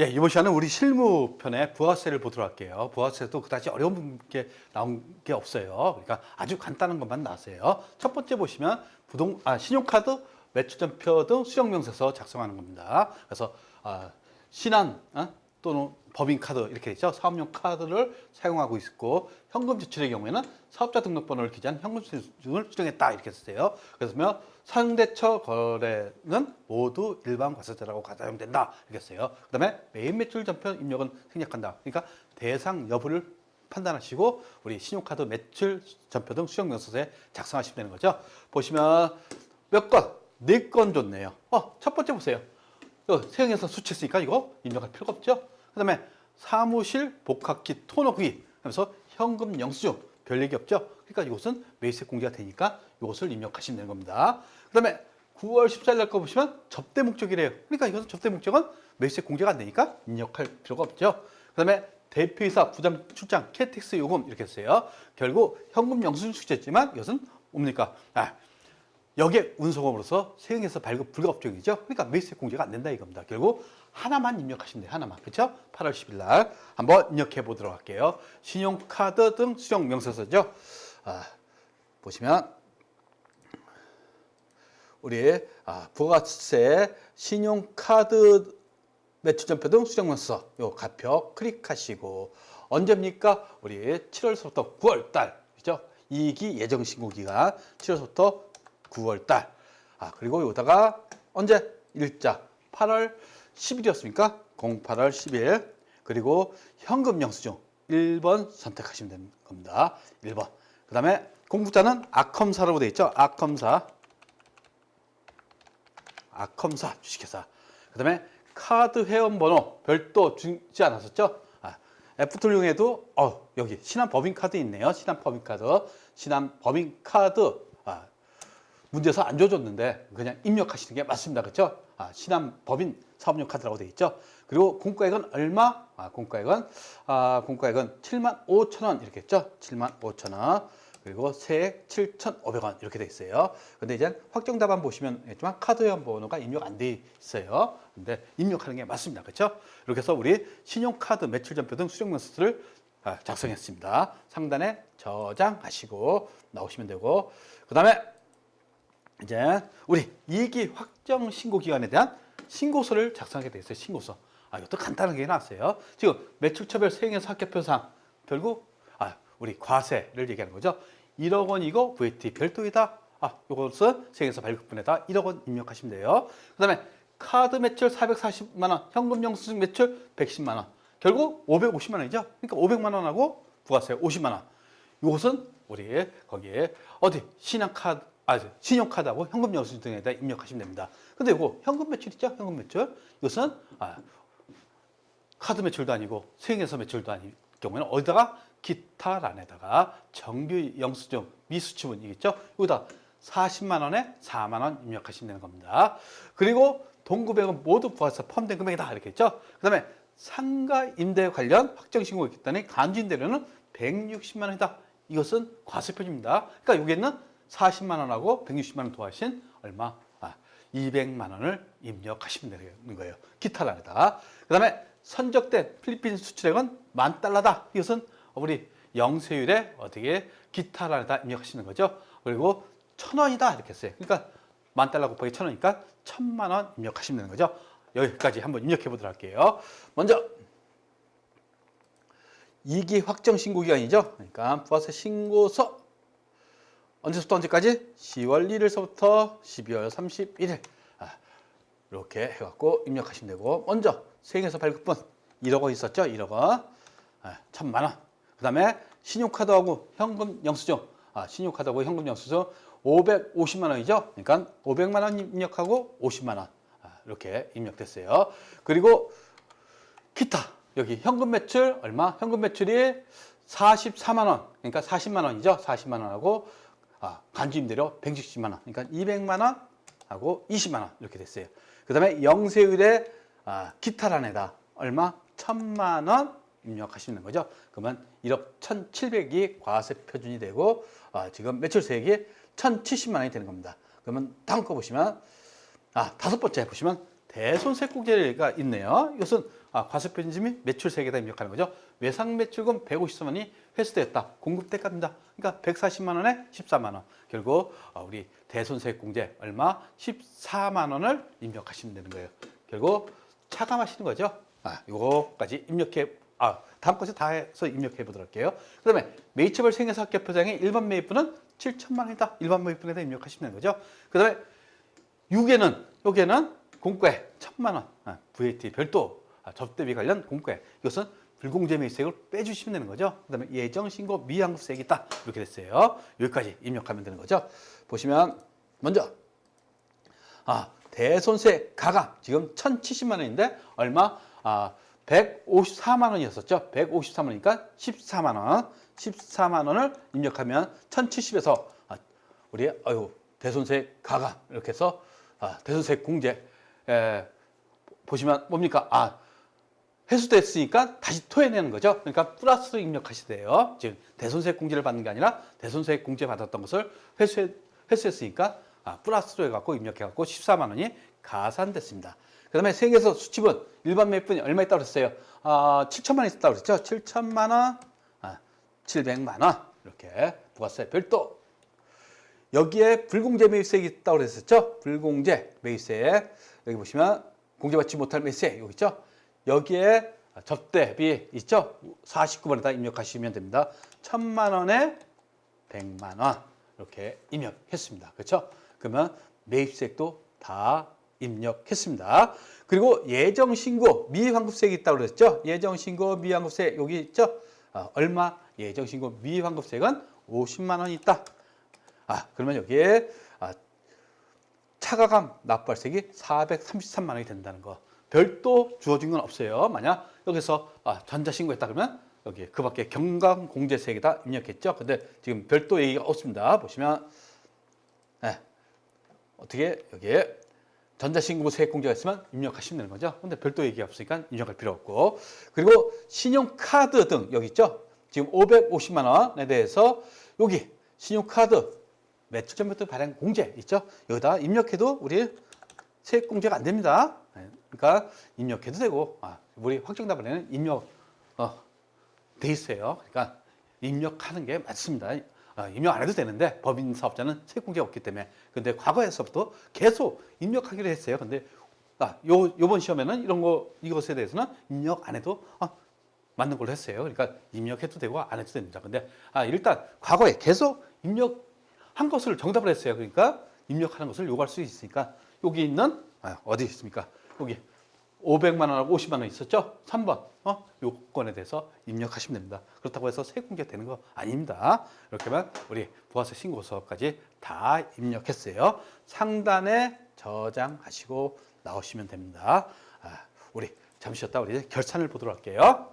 예, 이번 시간은 우리 실무편의 부가세를 보도록 할게요. 부가세도 그다지 어려운 게 나온 게 없어요. 그러니까 아주 간단한 것만 나왔어요. 첫 번째 보시면 부동 아 신용카드 매출전표 등 수령명세서 작성하는 겁니다. 그래서 아, 신한 어? 또는 법인카드 이렇게 있죠. 사업용 카드를 사용하고 있고 현금 지출의 경우에는 사업자 등록번호를 기재한 현금 수령을 수령했다 이렇게 쓰세요. 그래서 상대처 거래는 모두 일반 과세자라고 가사용된다 이렇게 써요. 그다음에 매입 매출 전표 입력은 생략한다. 그러니까 대상 여부를 판단하시고 우리 신용카드 매출 전표 등 수령 명세서에 작성하시면 되는 거죠. 보시면 몇 건, 네건 줬네요. 어, 첫 번째 보세요. 이거 세형에서 수치했으니까 이거 입력할 필요가 없죠. 그 다음에 사무실 복합기 토너구이 하면서 현금 영수증 별 얘기 없죠. 그러니까 이것은 매입세 공제가 되니까 이것을 입력하시면 되는 겁니다. 그 다음에 9월 14일 날 거 보시면 접대 목적이래요. 그러니까 이것은 접대 목적은 매입세 공제가 안 되니까 입력할 필요가 없죠. 그 다음에 대표이사 부장 출장 KTX 요금 이렇게 써요. 결국 현금 영수증 수치했지만 이것은 뭡니까? 아, 여기에 운송업으로서 세금에서 발급 불가업적이죠. 그러니까 매수세 공제가 안 된다 이겁니다. 결국 하나만 입력하시면 돼요. 하나만. 그렇죠? 8월 10일 날 한번 입력해 보도록 할게요. 신용카드 등 수령 명세서죠. 아, 보시면 우리 아, 부가세 신용카드 매출전표 등 수령명서 요 가표 클릭하시고 언제입니까? 우리 7월서부터 9월 달 그죠? 이기 예정 신고 기간 7월서부터 9월 달. 아, 그리고 여기다가 언제 일자 8월 10일이었습니까? 08월 10일. 그리고 현금 영수증 1번 선택하시면 되는 겁니다. 1번. 그 다음에 공부자는 아컴사라고 돼 있죠? 아컴사. 아컴사 주식회사. 그 다음에 카드 회원 번호 별도 주지 않았었죠? 아, 애프터용에도 어, 여기 신한 법인 카드 있네요. 신한 법인 카드. 신한 법인 카드. 아, 문제에서 안 줘줬는데 그냥 입력하시는 게 맞습니다. 그렇죠? 아, 신한 법인 사업용 카드라고 돼 있죠. 그리고 공과액은 얼마? 아, 공과액은 아, 공과액은 7만 5천 원 이렇게 했죠. 7만 5천 원. 그리고 세액 7,500원 이렇게 돼 있어요. 근데 이제 확정 답안 보시면 있지만 카드 회원 번호가 입력 안 돼 있어요. 근데 입력하는 게 맞습니다. 그렇죠? 이렇게 해서 우리 신용카드 매출 전표 등 수령 명세서를 아, 작성했습니다. 상단에 저장하시고 나오시면 되고 그다음에 이제 우리 이기 확정 신고 기간에 대한 신고서를 작성하게 돼 있어요. 신고서. 아, 이것도 간단하게 해놨어요. 지금 매출처별 세액에서 합계표상 결국 아, 우리 과세를 얘기하는 거죠. 1억 원이고 VAT 별도이다. 아, 이것은 세액에서 발급분에다 1억 원 입력하시면 돼요. 그다음에 카드 매출 440만 원, 현금 영수증 매출 110만 원. 결국 550만 원이죠. 그러니까 500만 원하고 부가세 50만 원. 이것은 우리 거기에 어디 신한카드 아 신용카드하고 현금 영수증 등에다 입력하시면 됩니다. 근데 이거 현금 매출 있죠? 현금 매출. 이것은 아, 카드 매출도 아니고 수행해서 매출도 아닌 경우에는 어디다가 기타란에다가 정규 영수증 미수치분이겠죠? 여기다 40만 원에 4만 원 입력하시면 되는 겁니다. 그리고 동구백은 모두 부가세 포함된 금액이다 이렇게 했죠? 그다음에 상가 임대 관련 확정 신고가 있기 때문에 간주 임대료는 160만 원이다. 이것은 과세 표준입니다. 그러니까 여기에는 40만 원하고 160만 원 더하신 얼마? 아, 200만 원을 입력하시면 되는 거예요. 기타란에다. 그 다음에 선적된 필리핀 수출액은 만 달러다. 이것은 우리 영세율에 어떻게 기타란에다 입력하시는 거죠. 그리고 천 원이다 이렇게 써요. 그러니까 만 달러 곱하기 천 원이니까 천만 원 입력하시면 되는 거죠. 여기까지 한번 입력해 보도록 할게요. 먼저 이기 확정 신고 기간이죠. 그러니까 부가세 신고서 언제부터 언제까지? 10월 1일서부터 12월 31일. 아, 이렇게 해갖고 입력하시면 되고 먼저 세액에서 발급분 1억 원 있었죠? 1억 원. 아, 천만 원. 그 다음에 신용카드하고 현금 영수증. 아, 신용카드하고 현금 영수증 550만 원이죠? 그러니까 500만 원 입력하고 50만 원. 아, 이렇게 입력됐어요. 그리고 기타. 여기 현금 매출 얼마? 현금 매출이 44만 원. 그러니까 40만 원이죠? 40만 원하고 아, 간주임대료 160만 원. 그러니까 200만 원 하고 20만 원 이렇게 됐어요. 그다음에 영세율의 아, 기타란에다 얼마? 1000만 원 입력하시는 거죠. 그러면 1억 1,700이 과세 표준이 되고 아, 지금 매출 세액이 1,070만 원이 되는 겁니다. 그러면 다음 거 보시면 아, 다섯 번째 보시면 대손세국제가 있네요. 이것은 아, 과세표준지 및 매출세액에다 입력하는 거죠. 외상 매출금 150만 원이 회수됐다. 공급 대가입니다. 그러니까 140만 원에 14만 원. 결국 어, 우리 대손세액공제 얼마? 14만 원을 입력하시면 되는 거예요. 결국 차감하시는 거죠. 아, 요거까지 입력해 아, 다음 것을 다 해서 입력해 보도록 할게요. 그 다음에 매입처벌 생애사업계표장의 일반 매입분은 7천만 원이다. 일반 매입분에다 입력하시면 되는 거죠. 그 다음에 6에는 여기에는 공과에 천만 원 아, VAT 별도 아, 접대비 관련 공과에 이것은 불공제 매입세액을 빼주시면 되는 거죠. 그 다음에 예정 신고 미환급세액이 있다 이렇게 됐어요. 여기까지 입력하면 되는 거죠. 보시면 먼저 아 대손세 가감 지금 1,070만 원인데 얼마 아 154만 원이었었죠. 154만 원이니까 14만 원, 14만 원을 입력하면 1,070에서 아, 우리 아유 대손세 가감 이렇게 해서 아, 대손세 공제 에, 보시면 뭡니까 아 회수됐으니까 다시 토해내는 거죠. 그러니까 플러스 입력하시대요. 지금 대손세 공제를 받는 게 아니라 대손세 공제 받았던 것을 회수해, 회수했으니까 아, 플러스로 해갖고 입력해갖고 14만 원이 가산됐습니다. 그 다음에 세계에서 수치분 일반 매입분이 얼마 있다고 그랬어요? 아, 7천만 원 있다고 그랬죠? 7천만 원, 아, 700만 원 이렇게 부가세 별도 여기에 불공제 매입세액이 있다고 그랬었죠? 불공제 매입세액 여기 보시면 공제받지 못할 매입세액 여기 있죠? 여기에 접대비 있죠? 49번에다 입력하시면 됩니다. 천만 원에 100만 원 이렇게 입력했습니다. 그렇죠? 그러면 매입세액도 다 입력했습니다. 그리고 예정 신고 미환급세액이 있다고 그랬죠? 예정 신고 미환급세 여기 있죠? 아, 얼마 예정 신고 미환급세액은 50만 원 있다. 아, 그러면 여기에 아, 차가감 납부할세액이 433만 원이 된다는 거. 별도 주어진 건 없어요. 만약 여기서 아, 전자신고했다 그러면 여기 그 밖에 경감공제세액에다 입력했죠. 근데 지금 별도 얘기가 없습니다. 보시면 네. 어떻게 여기에 전자신고 세액공제가 있으면 입력하시면 되는 거죠. 근데 별도 얘기가 없으니까 입력할 필요 없고 그리고 신용카드 등 여기 있죠. 지금 550만 원에 대해서 여기 신용카드 매출 전부터 발행 공제 있죠. 여기다 입력해도 우리 세액 공제가 안 됩니다. 네, 그러니까 입력해도 되고 아, 우리 확정답안에는 입력 어, 돼 있어요. 그러니까 입력하는 게 맞습니다. 아, 입력 안 해도 되는데 법인 사업자는 세액 공제가 없기 때문에 근데 과거에서부터 계속 입력하기로 했어요. 근데 아, 요 요번 시험에는 이런 거 이것에 대해서는 입력 안 해도 아, 맞는 걸로 했어요. 그러니까 입력해도 되고 안 해도 됩니다. 근데 아, 일단 과거에 계속 입력 한 것을 정답을 했어요. 그러니까 입력하는 것을 요구할 수 있으니까 여기 있는 아, 어디 있습니까? 여기 500만 원하고 50만 원 있었죠? 3번 어? 요건에 대해서 입력하시면 됩니다. 그렇다고 해서 세공제 되는 거 아닙니다. 이렇게만 우리 부가세 신고서까지 다 입력했어요. 상단에 저장하시고 나오시면 됩니다. 아, 우리 잠시 쉬었다 우리 결산을 보도록 할게요.